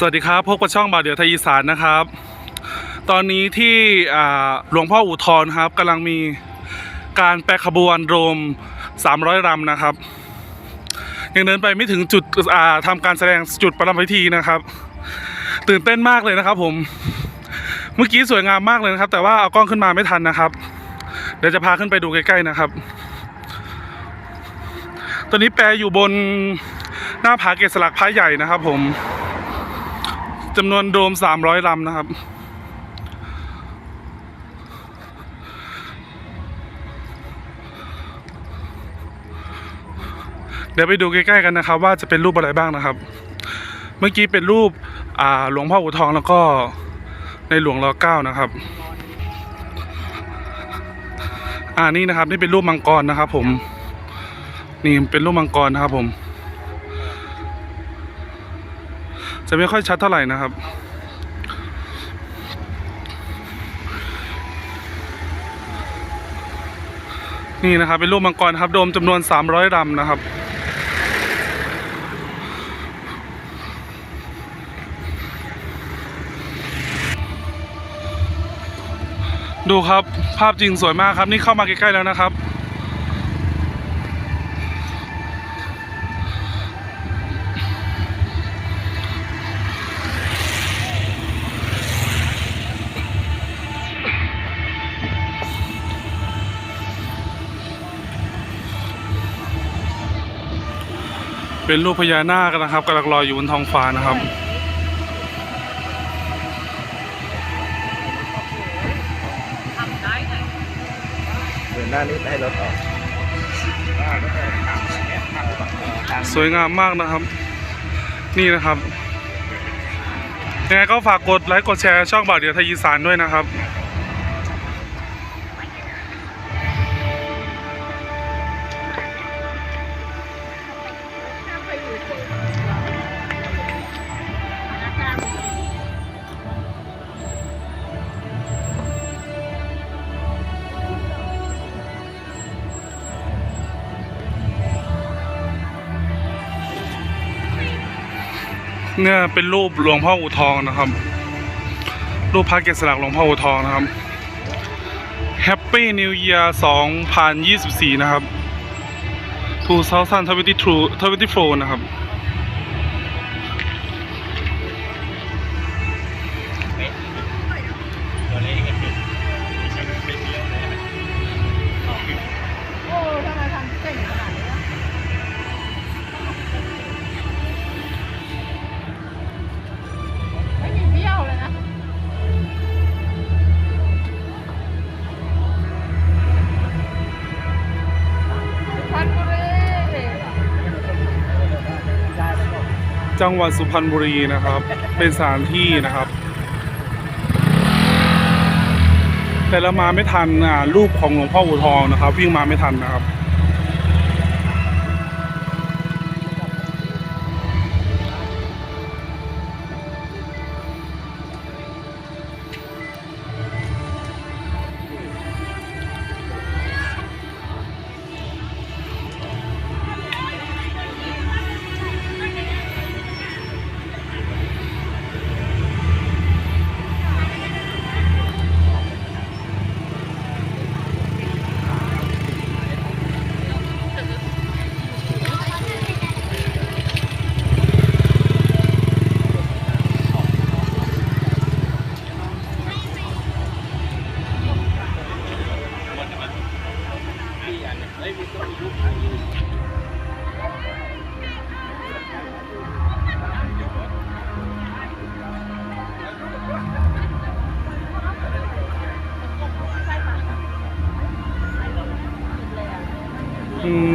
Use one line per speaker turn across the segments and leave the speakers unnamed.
สวัสดีครับพบกับช่องบ่าวเดียวไทยอีสานนะครับ ตอนนี้ที่หลวงพ่ออู่ทอนครับกำลังมีการแปรขบวนโรม 300 รำนะครับ ยังเดินไปไม่ถึงจุดทำการแสดงจุดประรำพิธีนะครับ ตื่นเต้นมากเลยนะครับ ผมเมื่อกี้สวยงามมากเลยนะครับ แต่ว่าเอากล้องขึ้นมาไม่ทันนะครับ เดี๋ยวจะพาขึ้นไปดูใกล้ๆนะครับ ตอนนี้แปรอยู่บนหน้าผาเกศสลักพระใหญ่นะครับ ผม จำนวนโดม300ลำนะครับ เดี๋ยวไปดูใกล้ ๆ กันนะครับ ว่าจะเป็นรูปอะไรบ้างนะครับ เมื่อกี้เป็นรูปหลวงพ่ออู่ทองแล้วก็ในหลวงรอเก้านะครับอ่านี่นะครับนี่เป็นรูปมังกรนะครับ ผม นี่เป็นรูปมังกรนะครับผม จะไม่ค่อยชัดเท่าไหร่นะครับ นี่นะครับ เป็นรูปมังกรครับโดมจำนวน 300ลำนะครับดูครับ ภาพจริงสวยมากครับ นี่เข้ามาใกล้ ๆ แล้วนะครับ เป็นรูปพญานาคนะครับกำลังลอยอยู่บนท้องฟ้านะครับ
เดินหน้านี้ให้รถออก
สวยงามมากนะครับ นี่นะครับยังไงก็ฝากกดไลค์กดแชร์ช่องบ่าวเดียวไทยอีสานด้วยนะครับ เนี่ยเป็นรูปหลวงพ่ออู่ทองนะครับ รูปพระเกศสลักหลวงพ่ออู่ทองนะครับ Happy New Year 2024 นะครับ 2022 24นะครับ จังหวัดสุพรรณบุรีนะครับ เป็นสถานที่นะครับ แต่เรามาไม่ทันอ่ารูปของหลวงพ่ออู่ทองนะครับ วิ่งมาไม่ทันนะครับ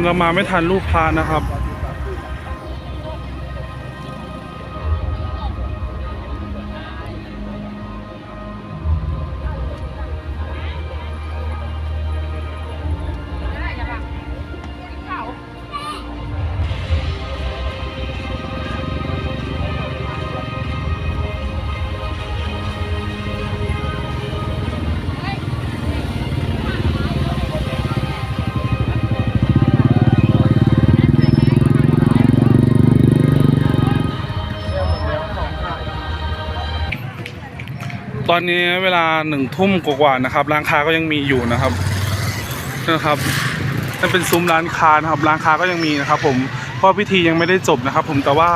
เรามาไม่ทันรูปพระนะครับ ตอนนี้เวลาหนึ่งทุ่มกว่าๆนะครับ ร้านค้าก็ยังมีอยู่นะครับนะครับนั่นเป็นซุ้มร้านค้านะครับ ร้านค้าก็ยังมีนะครับ ผมเพราะพิธียังไม่ได้จบนะครับ ผมแต่ว่า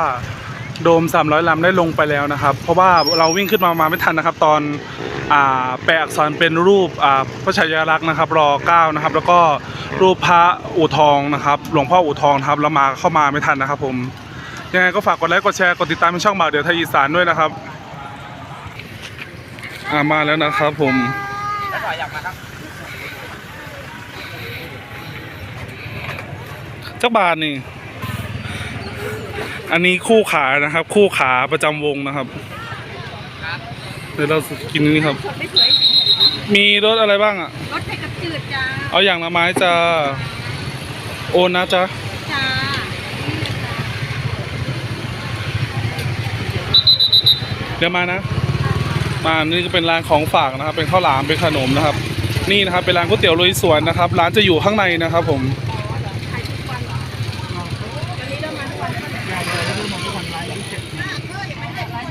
โดม 300ลำได้ลงไปแล้วนะครับ เพราะว่าเราวิ่งขึ้นมามาไม่ทันนะครับ ตอนอ่าแปะอักษรเป็นรูปอ่าพระชายาลักษณ์นะครับ รอเก้านะครับ แล้วก็รูปพระอู่ทองนะครับ หลวงพ่ออู่ทองครับแล้วมาเข้ามาไม่ทันนะครับ ผมยังไงก็ฝากกดไลค์กดแชร์กดติดตามในช่องบ่าวเดี๋ยวไทยอีสานด้วยนะครับ อ่ามาแล้วนะครับผมเจ้าบาทนี่ อันนี้คู่ขานะครับ คู่ขาประจำวงนะครับ เดี๋ยวเรากินนี่ครับ
ไม่สวย
มีรสอะไรบ้างอะ
รสไข่กับจืดจ้า
เอาอย่างละไม้จะโอนนะจ๊ะ
จ้า
เดี๋ยวมานะ มานี่ก็เป็นร้านของฝากนะครับ เป็นข้าวหลามเป็นขนมนะครับ นี่นะครับเป็นร้านก๋วยเตี๋ยวลุยสวนนะครับ ร้านจะอยู่ข้างในนะครับ ผม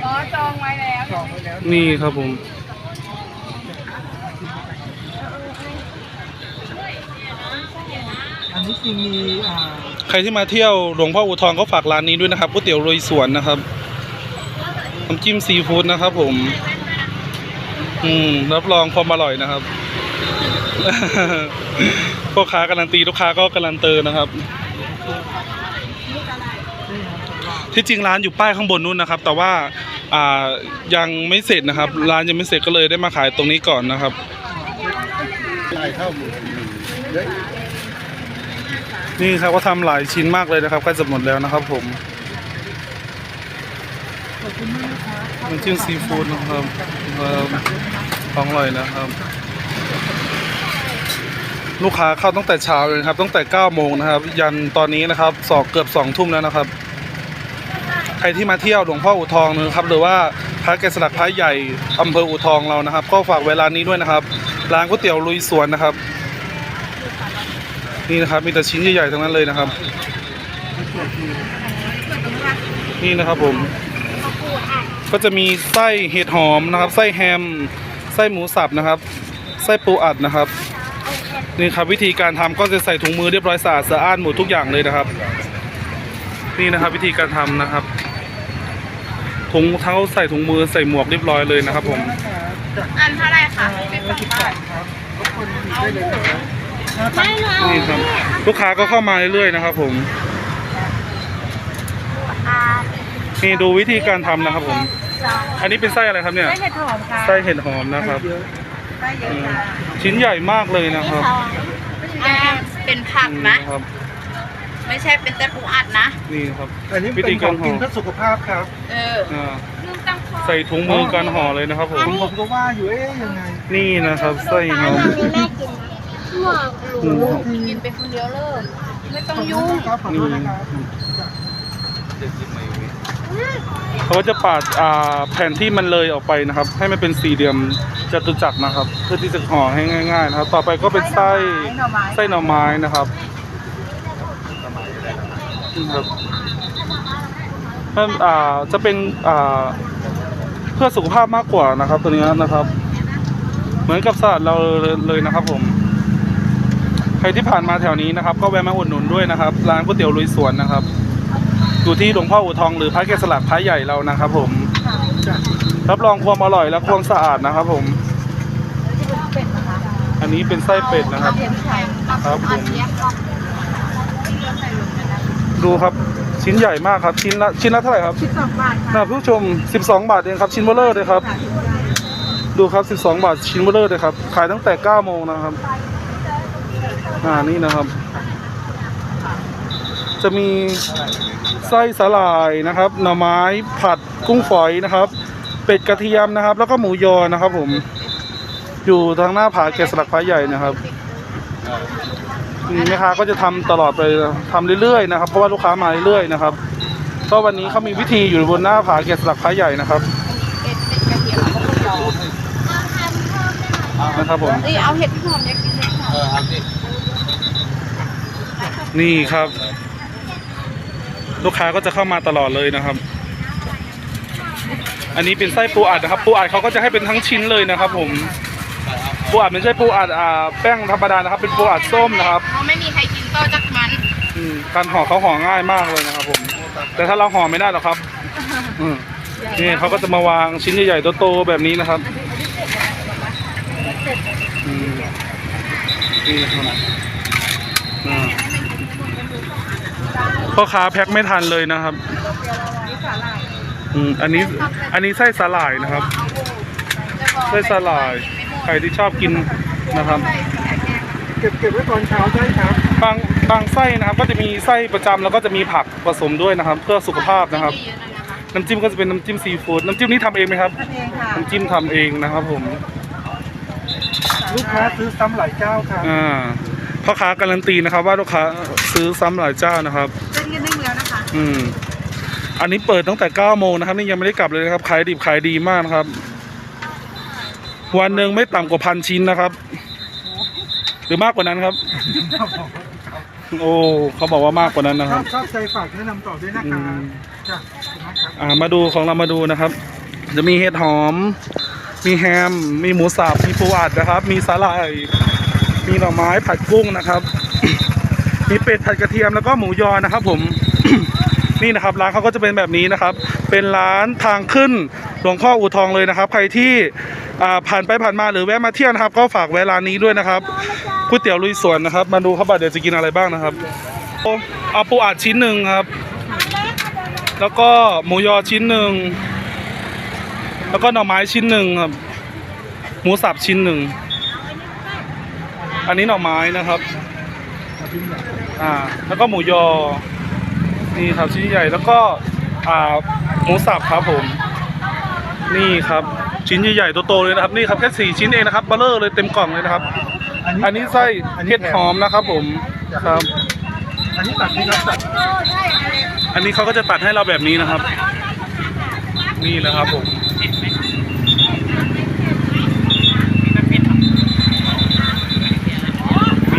ออจอดไว้แล้ว
นี่ครับผม
อันนี้จริงมี
ใครที่มาเที่ยวหลวงพ่ออูทองก็ฝากร้านนี้ด้วยนะครับก๋วยเตี๋ยวลุยสวนนะครับน้ำจิ้มซีฟู้ดนะครับผม อืมรับรองความอร่อยนะครับ พ่อค้าการันตีลูกค้าก็การันเตอร์นะครับ ที่จริงร้านอยู่ป้ายข้างบนนู้นนะครับ แต่ว่าอ่ายังไม่เสร็จนะครับ ร้านยังไม่เสร็จก็เลยได้มาขายตรงนี้ก่อนนะครับ
ใช่เข้าหมู
นี่ครับก็ทำหลายชิ้นมากเลยนะครับใกล้จะหมดแล้วนะครับผม น้ำจิ้มซีฟู้ดนะครับของอร่อยนะครับ ลูกค้าเข้าตั้งแต่เช้าเลยนะครับ ตั้งแต่9โมงนะครับ ยันตอนนี้นะครับสอกเกือบ2ทุ่มแล้วนะครับ ใครที่มาเที่ยวหลวงพ่ออู่ทองนะครับ หรือว่าพระแกสลักพระใหญ่อำเภออู่ทองเรานะครับ ก็ฝากเวลานี้ด้วยนะครับ ร้านก๋วยเตี๋ยวลุยสวนนะครับ นี่นะครับ มีแต่ชิ้นใหญ่ๆทั้งนั้นเลยนะครับ นี่นะครับผม ก็จะมีไส้เห็ดหอมนะครับ ไส้แฮม ไส้หมูสับนะครับ ไส้ปูอัดนะครับ นี่ครับวิธีการทำก็จะใส่ถุงมือเรียบร้อยสะอาดสะอ้านหมดทุกอย่างเลยนะครับ นี่นะครับวิธีการทำนะครับถุงเท้าใส่ถุงมือใส่หมวกเรียบร้อยเลยนะครับผม
อันเท่าไหร่คะเป็นสองบาท
ครับรบกวนหยิบได้เลยนะครับ
ไม่หรอก
นี่ครับลูกค้าก็เข้ามาเรื่อยๆนะครับ ผมนี่ดูวิธีการทำนะครับผม อันนี้เป็นไส้อะไรครับเนี่ย
ไม่เห็ดหอมค่ะ
ไส้เห็ดหอมนะครับ
เยอะ
ไส้เยอะ
อืม
จ้า
ชิ้นใหญ่มากเลยนะครับ
อ่าเป็นผักนะ
ครับ
ไม่ใช่เป็นแต่ปูอัดนะ
นี่ครับ
อันนี้
วิ
เป็
ธี
นข
การ
อง
ห่อ
กินเพื่อสุขภาพครับ
เออ
อ่า
นึ่งตั้งคอ
ใส่ถุงมือการห่อเลยนะครับผม
ผมผมก็ว่าอยู่เอ๊ยยังไง
นี่นะครับไส้หอมอืม
กินไปคนเดียวเลยไม่ต้อง
ขอโท
ยุ่
ษ
ง
นะครับขอโทษนะครับ
เขาก็จะปาดอ่าแผ่นที่มันเลยออกไปนะครับ ให้มันเป็นสี่เหลี่ยมจตุจักรนะครับ เพื่อที่จะห่อให้ง่าย ๆ นะครับ ต่อไปก็เป็นไส้
หน่อไม้
ไส้หน่อไม้นะครับนี่ครับมันอ่าจะเป็นอ่าเพื่อสุขภาพมากกว่านะครับ ตัวนี้นะครับ เหมือนกับสลัดเราเลยนะครับผมใครที่ผ่านมาแถวนี้นะครับ ก็แวะมาอุดหนุนด้วยนะครับ ร้านก๋วยเตี๋ยวลุยสวนนะครับ อยู่ที่หลวงพ่ออู่ทองหรือพระแกะสลักพระใหญ่เรานะครับผมรับรองความอร่อยและความสะอาดนะครับผม
เป็ดนะคะ
อันนี้เป็นไส้เป็ดนะครับ
เทียมไข่
ครับผม
เทียมกล่องใส่ลงไปนะ
ดูครับชิ้นใหญ่มากครับชิ้นละชิ้นละเท่าไหร่ครับ
สิบสองบาทค่ะ
นะผู้ชม12บาทเองครับชิ้นเบลเลอร์เลยครับ ดูครับ12บาทชิ้นเบลเลอร์เลยครับขายตั้งแต่9โมงนะครับอ่านี่นะครับ จะมีไส้สาหร่ายนะครับ หน่อไม้ผัดกุ้งฝอยนะครับ เป็ดกระเทียมนะครับ แล้วก็หมูยอนะครับ ผม อยู่ทางหน้าผาแกะสลักพระใหญ่นะครับนี่แม่ค้าก็จะทำตลอดไปทำเรื่อยๆนะครับเพราะว่าลูกค้ามาเรื่อยๆนะครับก็วันนี้เขามีพิธีอยู่บนหน้าผาแกะสลักพระใหญ่นะครับ
เป็ดเป็ดกระเทียมแล้วก็หมูยอ
นะครับผม
เอ้ยเอาเห็ดหอมอยากกินเห็ดหอม
เออเอาสิ
นี่ครับ ลูกค้าก็จะเข้ามาตลอดเลยนะครับ อันนี้เป็นไส้ปูอัดนะครับ ปูอัดเขาก็จะให้เป็นทั้งชิ้นเลยนะครับ ผมปูอัดไม่ใช่ปูอัดอ่าแป้งธรรมดานะครับ เป็นปูอัดส้มนะครับ
เขาไม่มีใครกินต่อจากมัน
อืมการห่อเขาห่อง่ายมากเลยนะครับ ผม แต่ถ้าเราห่อไม่ได้หรอกครับอืมนี่เขาก็จะมาวางชิ้นใหญ่ๆโตๆแบบนี้นะครับอืมนี่นะครับอ่า พ่อค้าแพ็คไม่ทันเลยนะครับอืมอันนี้อันนี้ไส้สาหร่ายนะครับไส้สาหร่ายใครที่ชอบกินนะครับ
เก็บเก็บไว้ตอนเช้าได้ครับ
บางบางไส้นะครับ ก็จะมีไส้ประจำแล้วก็จะมีผักผสมด้วยนะครับ เพื่อสุขภาพนะครับ น้ำจิ้มก็จะเป็นน้ำจิ้มซีฟู้ดน้ำจิ้มนี้ทำเองไหมครับ
ทำเองค่ะ
น้ำจิ้มทำเองนะครับผม
ลูกค้าซื้อซ้ำหลายเจ้าครับ
อ่าพ่อค้าการันตีนะครับ ว่าลูกค้าซื้อซ้ำหลายเจ้านะครับ อืม อันนี้เปิดตั้งแต่9โมงนะครับ นี่ยังไม่ได้กลับเลยนะครับขายดิบขายดีมากนะครับ วันหนึ่งไม่ต่ำกว่าพันชิ้นนะครับ หรือมากกว่านั้นครับ โอ้เขาบอกว่ามากกว่านั้นนะ
ช
ค
อ
รั
บบ ชอบใจฝากแนะนำต่อด้วยนะ
อื
ครับ
ม
จ้ะขอบคุณมากครับ
อ่ามาดูของเรามาดูนะครับ จะมีเห็ดหอม มีแฮม มีหมูสับ มีปูอัดนะครับ มีสาหร่าย มีหน่อไม้ผัดกุ้งนะครับ มีเป็ดผัดกระเทียมแล้วก็หมูยอนะครับ ผม นี่นะครับร้านเขาก็จะเป็นแบบนี้นะครับ เป็นร้านทางขึ้นหลวงพ่ออู่ทองเลยนะครับ ใครที่อ่าผ่านไปผ่านมาหรือแวะมาเที่ยวนะครับ ก็ฝากแวะร้านนี้ด้วยนะครับก๋วยเตี๋ยวลุยสวนนะครับ มาดูครับว่าเดี๋ยวจะกินอะไรบ้างนะครับเอาปูอัดชิ้นหนึ่งครับ แล้วก็หมูยอชิ้นหนึ่งแล้วก็หน่อไม้ชิ้นหนึ่งครับ หมูสับชิ้นหนึ่งอันนี้หน่อไม้นะครับ อ่า แล้วก็หมูยอ นี่ครับชิ้นใหญ่แล้วก็อ่าหมูสับครับผม นี่ครับชิ้นใหญ่ๆโตๆเลยนะครับ นี่ครับแค่สี่ชิ้นเองนะครับเบลเลอร์เลยเต็มกล่องเลยนะครับ อันนี้ไส้เห็ดหอมนะครับผมครับ
อันนี้ตัดที่รับตัด
อันนี้เขาก็จะตัดให้เราแบบนี้นะครับ นี่นะครับผม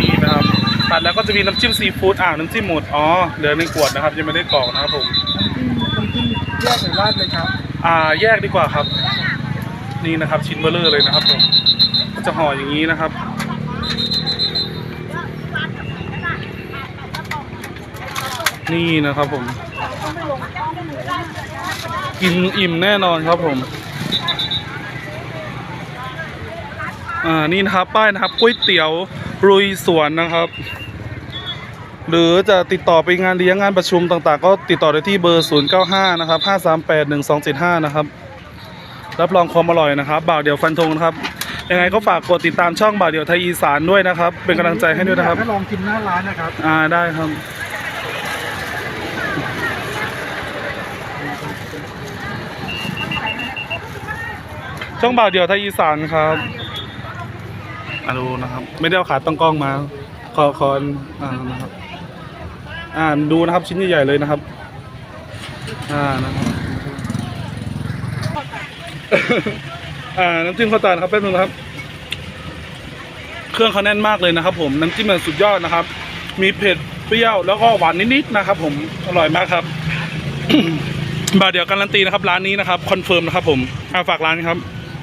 นี่นะครับ ตัดแล้วก็ จะมีน้ำจิ้มซีฟู้ดอ่าน้ำจิ้มหมดอ๋อเหลือในขวดนะครับยังไม่ได้กรอกนะครับผม
น้ำจิ้มแยกหรือราดเลยครับ
อ่าแยกดีกว่าครับ นี่นะครับชิ้นเบลเลอร์เลยนะครับผมก็จะห่ออย่างนี้นะครับนี่นะครับผม กินอิ่มแน่นอนครับผม อ่านี่นะครับป้ายนะครับก๋วยเตี๋ยวรุยสวนนะครับ หรือจะติดต่อไปงานเลี้ยงงานประชุมต่างๆ ก็ติดต่อได้ที่เบอร์ 095 นะครับ 538 1275 นะครับ รับรองความอร่อยนะครับบ่าวเดี่ยวฟันธงนะครับ ยังไงก็ฝากกดติดตามช่องบ่าวเดี่ยวไทยอีสานด้วยนะครับ เป็นกำลังใจให้ด้วยนะครับ
อยากให้ลองกินหน้าร้านนะครับ
อ่าได้ครับ ช่องบ่าวเดี่ยวไทยอีสานครับอ่าดูนะครับ ไม่ได้เอาขาตั้งกล้องมา ขอคอนอ่านะครับ อ่าดูนะครับชิ้นใหญ่ๆเลยนะครับ อ่านะครับอ่าน้ำจิ้มข้าวตาลครับแป๊บนึงนะครับ เครื่องเขาแน่นมากเลยนะครับ ผมน้ำจิ้มมันสุดยอดนะครับ มีเผ็ดเปรี้ยวแล้วก็หวานนิดๆนะครับ ผมอร่อยมากครับบาทเดียวการันตีนะครับ ร้านนี้นะครับคอนเฟิร์มนะครับ ผมอ่าฝากร้านครับ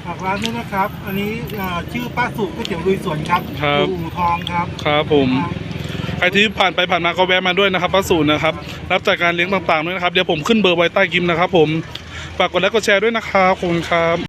ฝากร้านด้วยนะครับ อันนี้อ่าชื่อป้าสุก๋วยเตี๋ยวลุยสวนครับ
ครับ
อยู่อู่ทองครับ
ครับผม ใครที่ผ่านไปผ่านมาก็แวะมาด้วยนะครับพระสูนนะครับรับจากการเลี้ยงต่างๆด้วยนะครับเดี๋ยวผมขึ้นเบอร์ไว้ใต้คลิปนะครับผมฝากกดไลค์กดแชร์ด้วยนะครับขอบคุณครับ